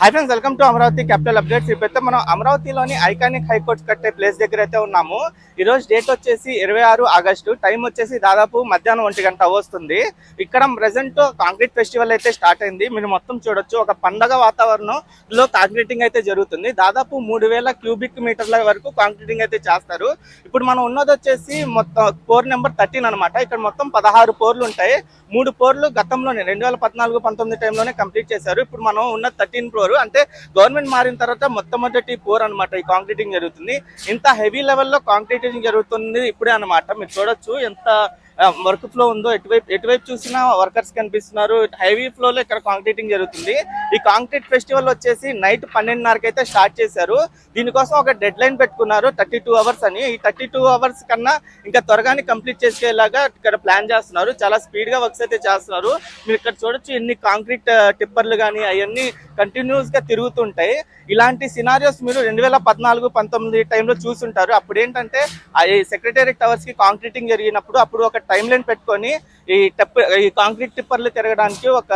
Hi friends welcome to Amaravati capital updates ఇప్పుడైతే మనం అమరావతిలోని ఐకానిక్ హైకోర్టు కట్టే ప్లేస్ దగ్గర అయితే ఉన్నాము. ఈ రోజు డేట్ వచ్చేసి ఇరవై ఆరు ఆగస్టు. టైం వచ్చేసి దాదాపు మధ్యాహ్నం ఒంటి గంట వస్తుంది. ఇక్కడ ప్రజెంట్ కాంక్రీట్ ఫెస్టివల్ అయితే స్టార్ట్ అయింది. మీరు మొత్తం చూడొచ్చు. ఒక పండగ వాతావరణంలో కాంక్రీటింగ్ అయితే జరుగుతుంది. దాదాపు మూడు వేల క్యూబిక్ మీటర్ల వరకు కాంక్రీటింగ్ అయితే చేస్తారు. ఇప్పుడు మనం ఉన్నది వచ్చేసి మొత్తం పోర్ నెంబర్ థర్టీన్ అనమాట ఇక్కడ మొత్తం పదహారు పోర్లు ఉంటాయి. మూడు పోర్లు గతంలోనే రెండు వేల పద్నాలుగు పంతొమ్మిది టైంలోనే కంప్లీట్ చేశారు. ఇప్పుడు మనం ఉన్న థర్టీన్ ఫ్లోర్ అంటే గవర్నమెంట్ మారిన తర్వాత మొట్టమొదటి పోర్ అన్నమాట ఈ కాంక్రీటింగ్ జరుగుతుంది. ఇంత హెవీ లెవెల్లో కాంక్రీటింగ్ జరుగుతుంది ఇప్పుడే అన్నమాట. మీరు చూడొచ్చు ఎంత వర్క్ ఫ్లో ఉందో ఎటువైపు ఎటువైపు చూసినా వర్కర్స్ కనిపిస్తున్నారు. హెవీ ఫ్లోలో ఇక్కడ కాంక్రీటింగ్ జరుగుతుంది. ఈ కాంక్రీట్ ఫెస్టివల్ వచ్చేసి నైట్ పన్నెండున్నరకు అయితే స్టార్ట్ చేశారు. దీనికోసం ఒక డెడ్ లైన్ పెట్టుకున్నారు థర్టీ టూ అవర్స్ అని. ఈ థర్టీ టూ అవర్స్ కన్నా ఇంకా త్వరగానే కంప్లీట్ చేసేలాగా ఇక్కడ ప్లాన్ చేస్తున్నారు. చాలా స్పీడ్గా వర్క్స్ అయితే చేస్తున్నారు. మీరు ఇక్కడ చూడొచ్చు ఎన్ని కాంక్రీట్ టిప్పర్లు కానీ అవన్నీ కంటిన్యూస్గా తిరుగుతుంటాయి. ఇలాంటి సినారియోస్ మీరు రెండు వేల పద్నాలుగు పంతొమ్మిది టైంలో చూసుంటారు. అప్పుడు ఏంటంటే ఆ సెక్రటేరియట్ టవర్స్కి కాంక్రీటింగ్ జరిగినప్పుడు అప్పుడు ఒక టైం లైన్ పెట్టుకొని ఈ టెప్ ఈ కాంక్రీట్ టిప్పర్లు తిరగడానికి ఒక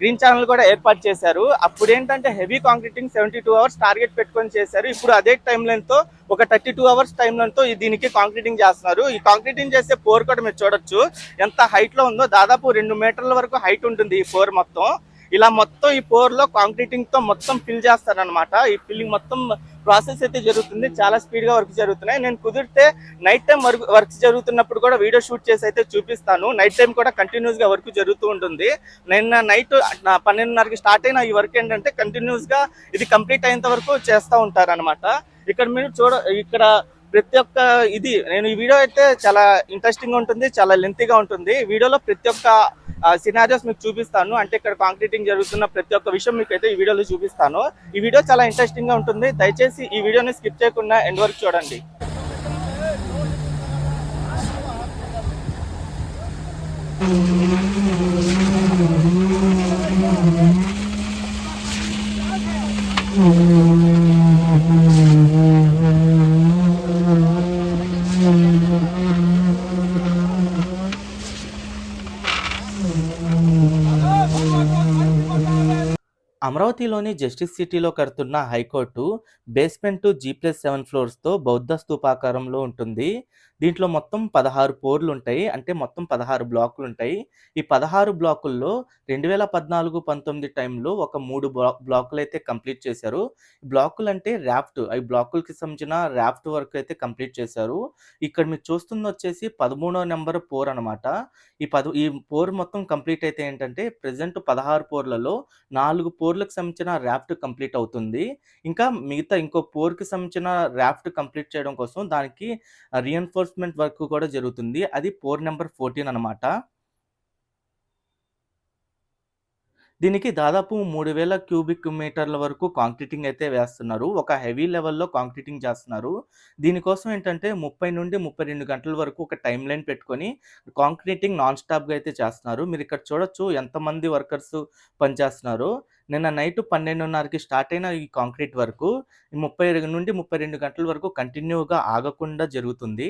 గ్రీన్ ఛానల్ కూడా ఏర్పాటు చేశారు. అప్పుడు ఏంటంటే heavy concreting seventy two hours target పెట్టుకొని చేశారు. ఇప్పుడు అదే టైం లైన్తో ఒక థర్టీ టూ అవర్స్ టైం లైన్తో దీనికి కాంక్రీటింగ్ చేస్తున్నారు. ఈ కాంక్రీటింగ్ చేసే పోర్ కూడా మీరు చూడొచ్చు. ఎంత హైట్లో ఉందో దాదాపు రెండు మీటర్ల వరకు హైట్ ఉంటుంది ఈ పోర్ మొత్తం. ఇలా మొత్తం ఈ పోర్లో కాంక్రీటింగ్తో కాంక్రీటింగ్తో మొత్తం ఫిల్ చేస్తారనమాట ఈ ఫిల్లింగ్ మొత్తం ప్రాసెస్ అయితే జరుగుతుంది. చాలా స్పీడ్గా వర్క్ జరుగుతున్నాయి. నేను కుదిరితే నైట్ టైం వర్క్ వర్క్స్ జరుగుతున్నప్పుడు కూడా వీడియో షూట్ చేసి అయితే చూపిస్తాను. నైట్ టైం కూడా కంటిన్యూస్గా వర్క్ జరుగుతూ ఉంటుంది. నిన్న నైట్ పన్నెండున్నరకి స్టార్ట్ అయిన ఈ వర్క్ ఏంటంటే కంటిన్యూస్గా ఇది కంప్లీట్ అయ్యేంత వరకు చేస్తూ ఉంటారు అనమాట ఇక్కడ మీరు చూడ ఇక్కడ ప్రతి ఒక్క ఇది నేను ఈ వీడియో అయితే చాలా ఇంట్రెస్టింగ్ ఉంటుంది చాలా లెంతీగా ఉంటుంది. వీడియోలో ప్రతి ఒక్క సినారియోస్ మీకు చూపిస్తాను. అంటే ఇక్కడ కాంక్రీటింగ్ జరుగుతున్న ప్రతి ఒక్క విషయం మీకు అయితే ఈ వీడియోలో చూపిస్తాను. ఈ వీడియో చాలా ఇంట్రెస్టింగ్గా ఉంటుంది. దయచేసి ఈ వీడియోని స్కిప్ చేయకుండా ఎండ్ వరకు చూడండి. అమరావతిలోని జస్టిస్ సిటీలో కడుతున్న high court basement G plus seven ఫ్లోర్స్తో బౌద్ధ స్థూపాకారంలో ఉంటుంది. దీంట్లో మొత్తం పదహారు పోర్లు ఉంటాయి. అంటే మొత్తం పదహారు బ్లాకులు ఉంటాయి. ఈ పదహారు బ్లాకుల్లో రెండు వేల పద్నాలుగు పంతొమ్మిది టైంలో ఒక మూడు బ్లా బ్లాకులు అయితే కంప్లీట్ చేశారు. బ్లాకులు అంటే ర్యాఫ్ట్ ఈ బ్లాకులకి సంబంధించిన ర్యాఫ్ట్ వర్క్ అయితే కంప్లీట్ చేశారు. ఇక్కడ మీరు చూస్తుంది వచ్చేసి పదమూడో నెంబర్ పోర్ అనమాట ఈ పద ఈ పోర్ మొత్తం కంప్లీట్ అయితే ఏంటంటే ప్రజెంట్ పదహారు పోర్లలో నాలుగు పోర్లకు సంబంధించిన ర్యాఫ్ట్ కంప్లీట్ అవుతుంది. ఇంకా మిగతా ఇంకో పోర్కి సంబంధించిన ర్యాఫ్ట్ కంప్లీట్ చేయడం కోసం దానికి రీఎన్ఫోర్స్మెంట్ వర్క్ కూడా జరుగుతుంది. అది పోర్ నెంబర్ ఫోర్టీన్ అనమాట దీనికి దాదాపు మూడు వేల క్యూబిక్ మీటర్ల వరకు కాంక్రీటింగ్ అయితే వేస్తున్నారు. ఒక హెవీ లెవెల్లో కాంక్రీటింగ్ చేస్తున్నారు. దీనికోసం ఏంటంటే ముప్పై నుండి ముప్పై రెండు గంటల వరకు ఒక టైం లైన్ పెట్టుకొని కాంక్రీటింగ్ నాన్ స్టాప్గా అయితే చేస్తున్నారు. మీరు ఇక్కడ చూడొచ్చు ఎంతమంది వర్కర్స్ పనిచేస్తున్నారు. నిన్న నైట్ పన్నెండున్నరకి స్టార్ట్ అయిన ఈ కాంక్రీట్ వర్క్ ముప్పై నుండి ముప్పై రెండు గంటల వరకు కంటిన్యూగా ఆగకుండా జరుగుతుంది.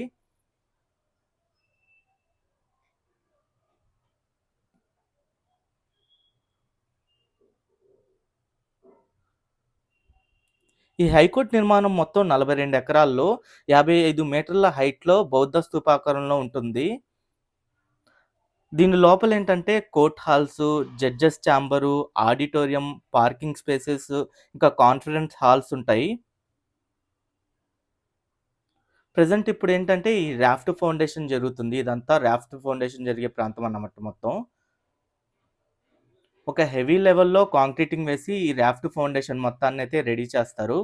ఈ హైకోర్టు నిర్మాణం మొత్తం నలభై రెండు ఎకరాల్లో యాభై ఐదు మీటర్ల హైట్లో బౌద్ధ స్థూపాకారంలో ఉంటుంది. దీని లోపల ఏంటంటే court halls judges chamber auditorium parking spaces ఇంకా కాన్ఫరెన్స్ హాల్స్ ఉంటాయి. ప్రజెంట్ ఇప్పుడు ఏంటంటే ఈ రాఫ్ట్ ఫౌండేషన్ జరుగుతుంది. ఇదంతా రాఫ్ట్ ఫౌండేషన్ జరిగే ప్రాంతం అన్నమాట మొత్తం. ఒక హెవీ లెవెల్‌లో కాంక్రీటింగ్ వేసి ఈ రాఫ్ట్ ఫౌండేషన్ మొత్తాన్ని అయితే రెడీ చేస్తారు.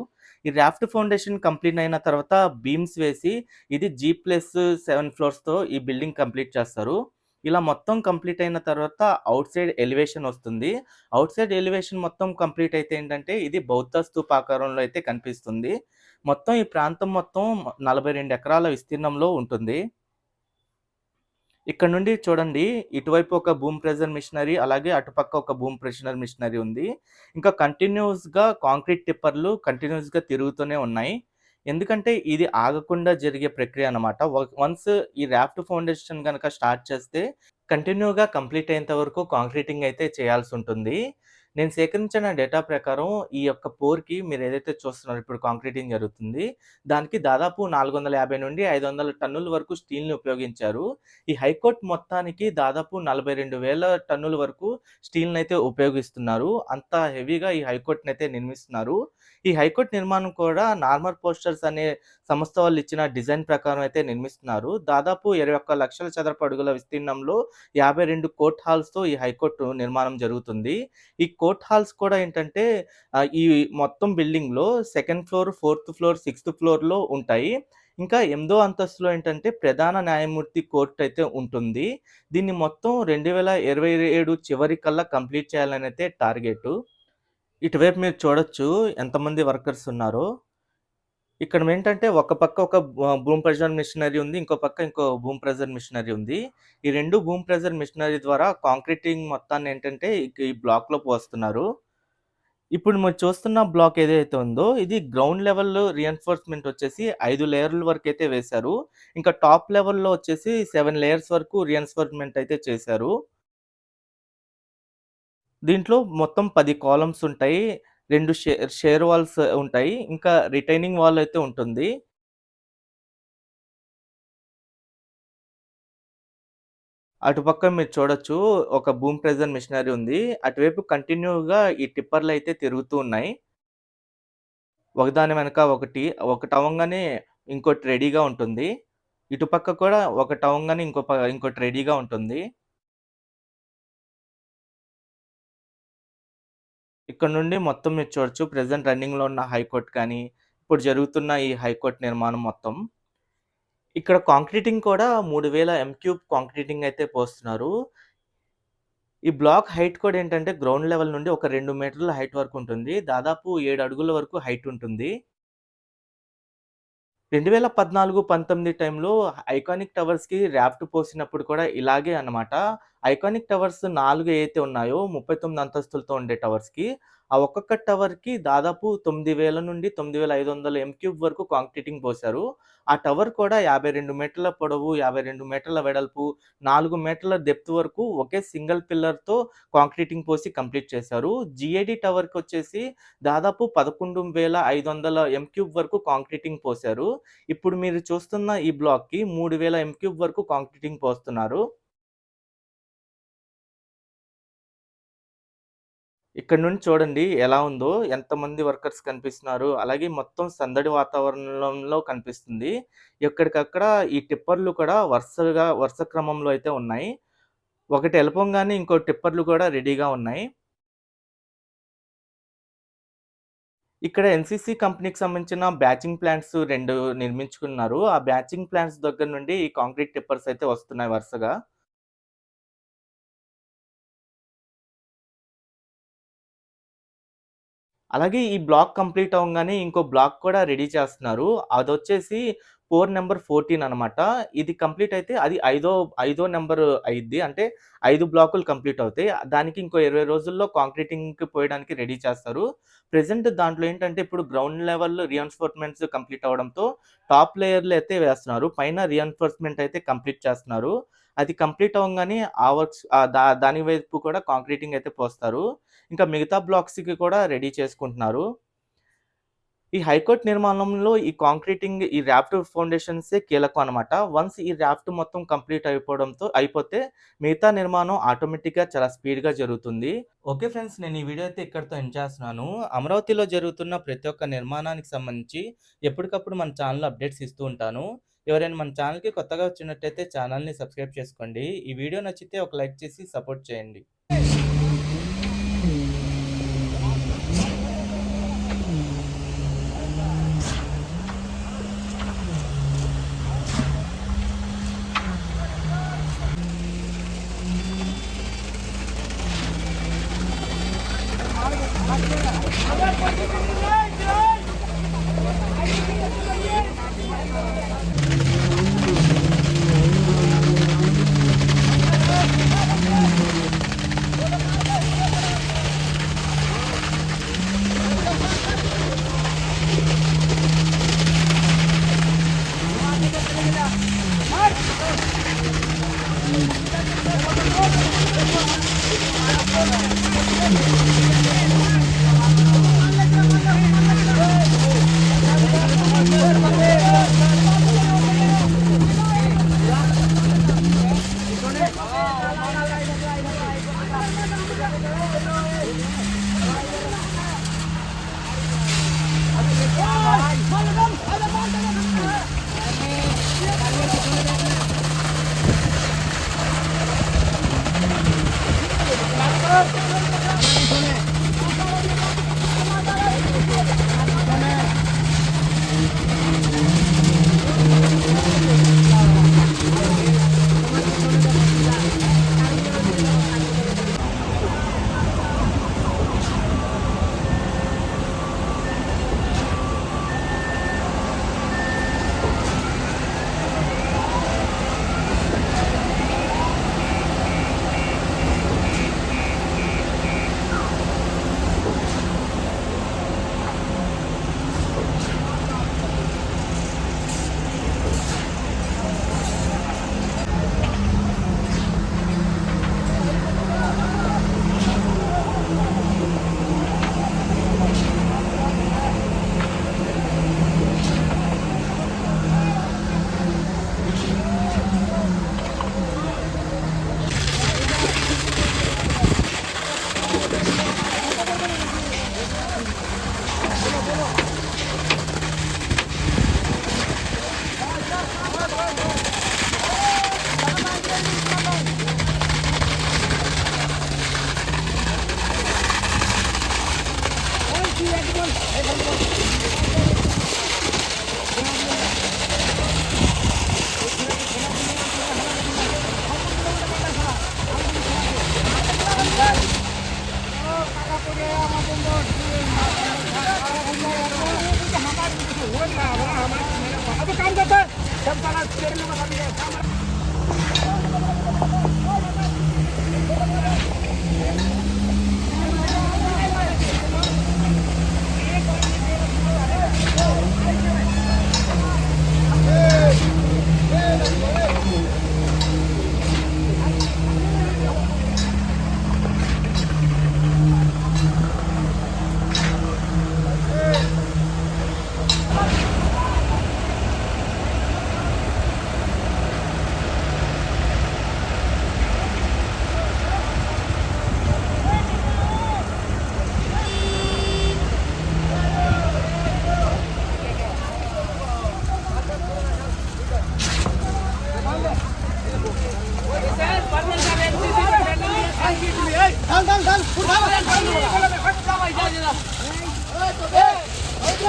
ఈ రాఫ్ట్ ఫౌండేషన్ కంప్లీట్ అయిన తర్వాత బీమ్స్ వేసి ఇది జీ ప్లస్ సెవెన్ ఫ్లోర్స్‌తో ఈ బిల్డింగ్ కంప్లీట్ చేస్తారు. ఇలా మొత్తం కంప్లీట్ అయిన తర్వాత అవుట్ సైడ్ ఎలివేషన్ వస్తుంది. అవుట్ సైడ్ ఎలివేషన్ మొత్తం కంప్లీట్ అయితే ఏంటంటే ఇది బౌద్ధ స్థూపాకారంలో అయితే కనిపిస్తుంది. మొత్తం ఈ ప్రాంతం మొత్తం 42 ఎకరాల విస్తీర్ణంలో ఉంటుంది. ఇక్కడ నుండి చూడండి ఇటువైపు ఒక భూమ్ ప్రెజర్ మిషనరీ అలాగే అటుపక్క ఒక బూమ్ ప్రెషర్ మిషనరీ ఉంది. ఇంకా కంటిన్యూస్గా కాంక్రీట్ టిప్పర్లు కంటిన్యూస్గా తిరుగుతూనే ఉన్నాయి. ఎందుకంటే ఇది ఆగకుండా జరిగే ప్రక్రియ అనమాట వన్స్ ఈ ర్యాఫ్ట్ ఫౌండేషన్ కనుక స్టార్ట్ చేస్తే కంటిన్యూగా కంప్లీట్ అయ్యేంత వరకు కాంక్రీటింగ్ అయితే చేయాల్సి ఉంటుంది. నేను సేకరించిన డేటా ప్రకారం ఈ యొక్క పోర్కి మీరు ఏదైతే చూస్తున్నారో ఇప్పుడు కాంక్రీటింగ్ జరుగుతుంది దానికి దాదాపు నాలుగు వందల యాభై నుండి ఐదు వందల టన్నుల వరకు స్టీల్ని ఉపయోగించారు. ఈ హైకోర్టు మొత్తానికి దాదాపు నలభై రెండు వేల టన్నుల వరకు స్టీల్ని అయితే ఉపయోగిస్తున్నారు. అంత హెవీగా ఈ హైకోర్టునైతే అయితే నిర్మిస్తున్నారు. ఈ హైకోర్టు నిర్మాణం కూడా నార్మల్ పోస్టర్స్ అనే సంస్థ వాళ్ళు ఇచ్చిన డిజైన్ ప్రకారం అయితే నిర్మిస్తున్నారు. దాదాపు ఇరవై ఒక్క లక్షల చదరపు అడుగుల విస్తీర్ణంలో యాభై రెండు కోర్ట్ హాల్స్తో ఈ హైకోర్టు నిర్మాణం జరుగుతుంది. ఈ కోర్ట్ హాల్స్ కూడా ఏంటంటే ఈ మొత్తం బిల్డింగ్లో second floor fourth floor sixth ఫ్లోర్లో ఉంటాయి. ఇంకా ఎనిమిదో అంతస్తులో ఏంటంటే ప్రధాన న్యాయమూర్తి కోర్టు అయితే ఉంటుంది. దీన్ని మొత్తం రెండు వేల ఇరవై ఏడు చివరి కల్లా కంప్లీట్ చేయాలని అయితే టార్గెట్. ఇటువైపు మీరు చూడొచ్చు ఎంతమంది వర్కర్స్ ఉన్నారో. ఇక్కడ ఏంటంటే ఒక పక్క ఒక భూమ్ ప్రెజర్ మిషనరీ ఉంది ఇంకో పక్క ఇంకో భూమ్ ప్రెజర్ మిషనరీ ఉంది. ఈ రెండు భూమ్ ప్రెజర్ మిషనరీ ద్వారా కాంక్రీటింగ్ మొత్తాన్ని ఏంటంటే ఈ బ్లాక్లో పోస్తున్నారు ఇప్పుడు మీరు చూస్తున్న బ్లాక్ ఏదైతే ఉందో ఇది గ్రౌండ్ లెవెల్ రిఎన్ఫోర్స్మెంట్ వచ్చేసి ఐదు లేయర్ల వరకు అయితే వేశారు. ఇంకా టాప్ లెవెల్లో వచ్చేసి సెవెన్ లేయర్స్ వరకు రిఎన్ఫోర్స్మెంట్ అయితే చేశారు. దీంట్లో మొత్తం పది కాలమ్స్ ఉంటాయి. రెండు షేర్ షేర్ వాల్స్ ఉంటాయి. ఇంకా రిటైనింగ్ వాల్ అయితే ఉంటుంది. అటుపక్క మీరు చూడొచ్చు. ఒక బూమ్ ప్రెజర్ మిషనరీ ఉంది. అటువైపు కంటిన్యూగా ఈ టిప్పర్లు అయితే తిరుగుతూ ఉన్నాయి. ఒకదాని వెనక ఒకటి ఒకటి అవ్వగానే ఇంకోటి రెడీగా ఉంటుంది. ఇటుపక్క కూడా ఒకటి అవ్వగానే ఇంకో ఇంకోటి రెడీగా ఉంటుంది. ఇక్కడ నుండి మొత్తం మీరు చూడొచ్చు. ప్రజెంట్ రన్నింగ్లో ఉన్న హైకోర్టు కానీ ఇప్పుడు జరుగుతున్న ఈ హైకోర్టు నిర్మాణం మొత్తం. ఇక్కడ కాంక్రీటింగ్ కూడా మూడు వేల ఎంక్యూబ్ కాంక్రీటింగ్ అయితే పోస్తున్నారు. ఈ బ్లాక్ హైట్ కూడా ఏంటంటే గ్రౌండ్ లెవెల్ నుండి ఒక రెండు మీటర్ల హైట్ వరకు ఉంటుంది. దాదాపు ఏడు అడుగుల వరకు హైట్ ఉంటుంది. రెండు వేల పద్నాలుగు పంతొమ్మిది టైంలో ఐకానిక్ టవర్స్కి ర్యాఫ్ట్ పోసినప్పుడు కూడా ఇలాగే అనమాట ఐకానిక్ టవర్స్ నాలుగు ఏవైతే ఉన్నాయో ముప్పై తొమ్మిది అంతస్తులతో ఉండే టవర్స్కి ఆ ఒక్కొక్క టవర్కి దాదాపు తొమ్మిది వేల నుండి తొమ్మిది వేల ఐదు వందల ఎంక్యూబ్ వరకు కాంక్రీటింగ్ పోశారు. ఆ టవర్ కూడా యాభై రెండు మీటర్ల పొడవు యాభై రెండు మీటర్ల వెడల్పు నాలుగు మీటర్ల డెప్త్ వరకు ఒకే సింగిల్ పిల్లర్తో కాంక్రీటింగ్ పోసి కంప్లీట్ చేశారు. జిఏడి టవర్కి వచ్చేసి దాదాపు పదకొండు వేల ఐదు వందల ఎంక్యూబ్ వరకు కాంక్రీటింగ్ పోశారు. ఇప్పుడు మీరు చూస్తున్న ఈ బ్లాక్కి మూడు వేల ఎంక్యూబ్ వరకు కాంక్రీటింగ్ పోస్తున్నారు. ఇక్కడ నుండి చూడండి ఎలా ఉందో ఎంతమంది వర్కర్స్ కనిపిస్తున్నారు అలాగే మొత్తం సందడి వాతావరణంలో కనిపిస్తుంది. ఎక్కడికక్కడ ఈ టిప్పర్లు కూడా వరుసగా వరుస క్రమంలో అయితే ఉన్నాయి. ఒకటి వెళ్ళపంగానే ఇంకో టిప్పర్లు కూడా రెడీగా ఉన్నాయి. ఇక్కడ ఎన్సిసి కంపెనీకి సంబంధించిన బ్యాచింగ్ ప్లాంట్స్ రెండు నిర్మించుకున్నారు. ఆ బ్యాచింగ్ ప్లాంట్స్ దగ్గర నుండి ఈ కాంక్రీట్ టిప్పర్స్ అయితే వస్తున్నాయి వరుసగా. అలాగే ఈ బ్లాక్ కంప్లీట్ అవ్వగానే ఇంకో బ్లాక్ కూడా రెడీ చేస్తున్నారు. అదొచ్చేసి ఫోర్ నెంబర్ ఫోర్టీన్ అనమాట ఇది కంప్లీట్ అయితే అది ఐదో ఐదో నెంబర్ అయింది అంటే ఐదు బ్లాకులు కంప్లీట్ అవుతాయి. దానికి ఇంకో ఇరవై రోజుల్లో కాంక్రీటింగ్కి పోయడానికి రెడీ చేస్తారు. ప్రజెంట్ దాంట్లో ఏంటంటే ఇప్పుడు గ్రౌండ్ లెవెల్ రీఎన్ఫోర్స్మెంట్స్ కంప్లీట్ అవడంతో టాప్ లేయర్లు అయితే వేస్తున్నారు. పైన రీఎన్ఫోర్స్మెంట్ అయితే కంప్లీట్ చేస్తున్నారు. అది కంప్లీట్ అవ్వగానే ఆ వర్క్స్ దా దాని వైపు కూడా కాంక్రీటింగ్ అయితే పోస్తారు. ఇంకా మిగతా బ్లాక్స్కి కూడా రెడీ చేసుకుంటున్నారు. ఈ హైకోర్ట్ నిర్మాణంలో ఈ కాంక్రీటింగ్ ఈ ర్యాఫ్ట్ ఫౌండేషన్సే కీలకం అనమాట వన్స్ ఈ ర్యాఫ్ట్ మొత్తం కంప్లీట్ అయిపోవడంతో అయిపోతే మిగతా నిర్మాణం ఆటోమేటిక్గా చాలా స్పీడ్గా జరుగుతుంది. ఓకే ఫ్రెండ్స్ నేను ఈ వీడియో అయితే ఇక్కడితో ఎండ్ చేస్తున్నాను. అమరావతిలో జరుగుతున్న ప్రతి ఒక్క నిర్మాణానికి సంబంధించి ఎప్పటికప్పుడు మన ఛానల్ అప్డేట్స్ ఇస్తూ ఉంటాను. ఎవరైనా మన ఛానల్కి కొత్తగా వచ్చినట్టయితే ఛానల్ని సబ్స్క్రైబ్ చేసుకోండి ఈ వీడియో నచ్చితే ఒక లైక్ చేసి సపోర్ట్ చేయండి Thank you.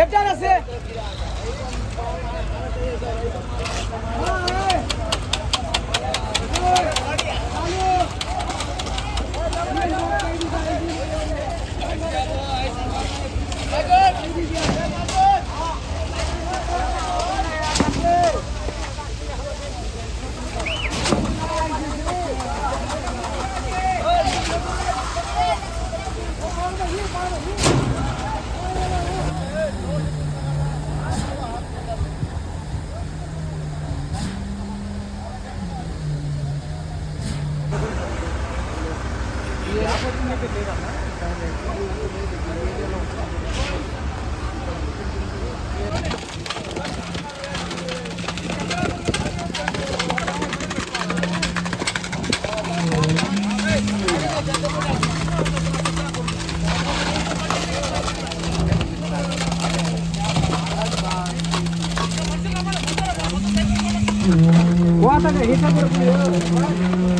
leptana se Bota a garrita, tá